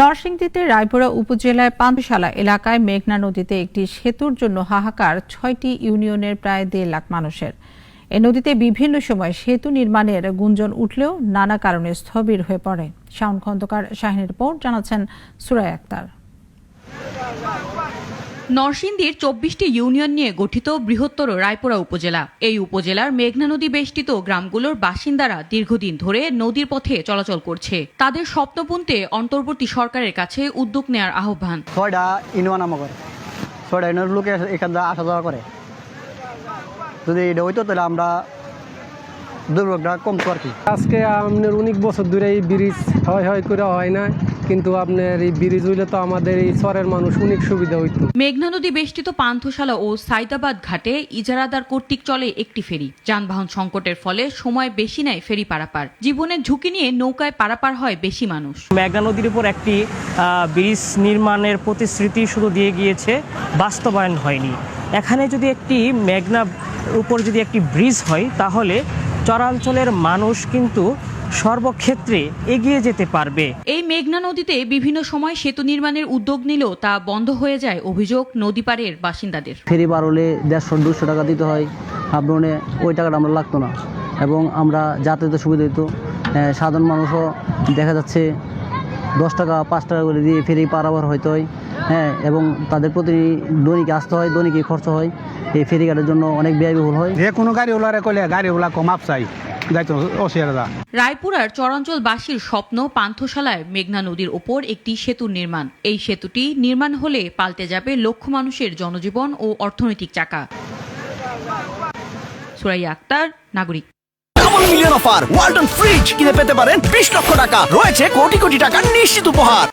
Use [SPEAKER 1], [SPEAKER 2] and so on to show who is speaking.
[SPEAKER 1] নরসিংদীতে রায়পুরা উপজেলার পানশালা এলাকায় মেঘনা নদীতে একটি সেতুর জন্য হাহাকার ছয়টি ইউনিয়নের প্রায় দেড় লাখ মানুষের। এ নদীতে বিভিন্ন সময় সেতু নির্মাণের গুঞ্জন উঠলেও নানা কারণে স্থবির হয়ে পড়ে। শাউন খন্দকার, শাহিনের রিপোর্ট, জানাচ্ছেন সুরায় আক্তার।
[SPEAKER 2] নরসিংদীর চব্বিশটি ইউনিয়ন নিয়ে গঠিত বৃহত্তর রায়পুরা উপজেলা। এই উপজেলার মেঘনা নদী বেষ্টিত গ্রামগুলোর বাসিন্দারা দীর্ঘদিন ধরে নদীর পথে চলাচল করছে। তাদের স্বপ্নপুন্তে অন্তর্বর্তী সরকারের কাছে উদ্যোগ নেয়ার আহ্বান।
[SPEAKER 3] ছয়টা করে ছয়টা ইনোর লোকে এখান আসা যাওয়া করে। যদি এটা হইতো তাহলে আমরা দুর্ভোগটা কমতো আর কি।
[SPEAKER 4] আজকে আপনার অনেক বছর ধরে এই ব্রিজ হয় হয় করে হয় না কিন্তু আপনার এই ব্রিজ হইলে তো আমাদের এই চরের মানুষ অনেক সুবিধা হইতো।
[SPEAKER 2] মেঘনা নদী বেষ্টিত পান্থশালা ও সাইদাবাদ ঘাটে ইজারাদার কর্তৃক চলে একটি ফেরি। যানবাহন সংকটের ফলে সময় বেশি নেয় ফেরি পারাপার। জীবনের ঝুঁকি নিয়ে নৌকায় পারাপার হয় বেশি মানুষ।
[SPEAKER 5] মেঘনা নদীর উপর একটি ব্রিজ নির্মাণের প্রতিশ্রুতি শুধু দিয়ে গিয়েছে বাস্তবায়ন হয়নি। এখানে যদি একটি মেঘনা উপর যদি একটি ব্রিজ হয় তাহলে চরাঞ্চলের মানুষ কিন্তু সর্বক্ষেত্রে এগিয়ে যেতে পারবে।
[SPEAKER 2] এই মেঘনা নদীতে বিভিন্ন সময় সেতু নির্মাণের উদ্যোগ নিলেও তা বন্ধ হয়ে যায় অভিযোগ নদীপাড়ের বাসিন্দাদের।
[SPEAKER 3] ফেরি বার হলে দেড়শো দুশো টাকা দিতে হয়। আপনি ওই টাকাটা আমরা লাগতো না। এবং আমরা যাতায়াতের সুবিধা হতো সাধারণ মানুষও দেখা যাচ্ছে দশ টাকা পাঁচ টাকা করে দিয়ে ফেরি পারাবার হইতে হয়। হ্যাঁ এবং তাদের প্রতি দৈনিক আসতে হয় দৈনিক খরচ হয়। এই ফেরিঘাটের জন্য অনেক ব্যয়বহুল হয়।
[SPEAKER 6] যে কোনো গাড়িওয়ালারে কইলে গাড়িওয়ালা কম আপ চাই। যাইতো অসুবিধা
[SPEAKER 2] রায়পুরার চরাঞ্চলবাসীর স্বপ্ন পান্থশালায় মেঘনা নদীর ওপর একটি সেতুর নির্মাণ। এই সেতুটি নির্মাণ হলে পাল্টে যাবে লক্ষ মানুষের জনজীবন ও অর্থনৈতিক চাকা। সুরাইয়া আক্তার নাগরিক।
[SPEAKER 7] মিলিয়ন অফার ওয়ালটন ফ্রিজ কিনে পেতে পারেন বিশ লক্ষ টাকা। রয়েছে কোটি কোটি টাকার নিশ্চিত উপহার।